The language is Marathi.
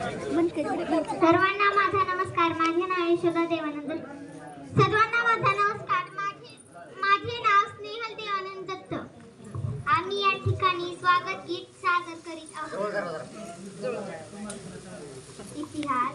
सर्वांना माझा नमस्कार. माझे नाव यशोदा देवानंद. सर्वांना माझा नमस्कार. माझे माझे नाव स्नेहल देवानंद दत्त. आम्ही या ठिकाणी स्वागत गीत सादर करीत आहोत. इतिहास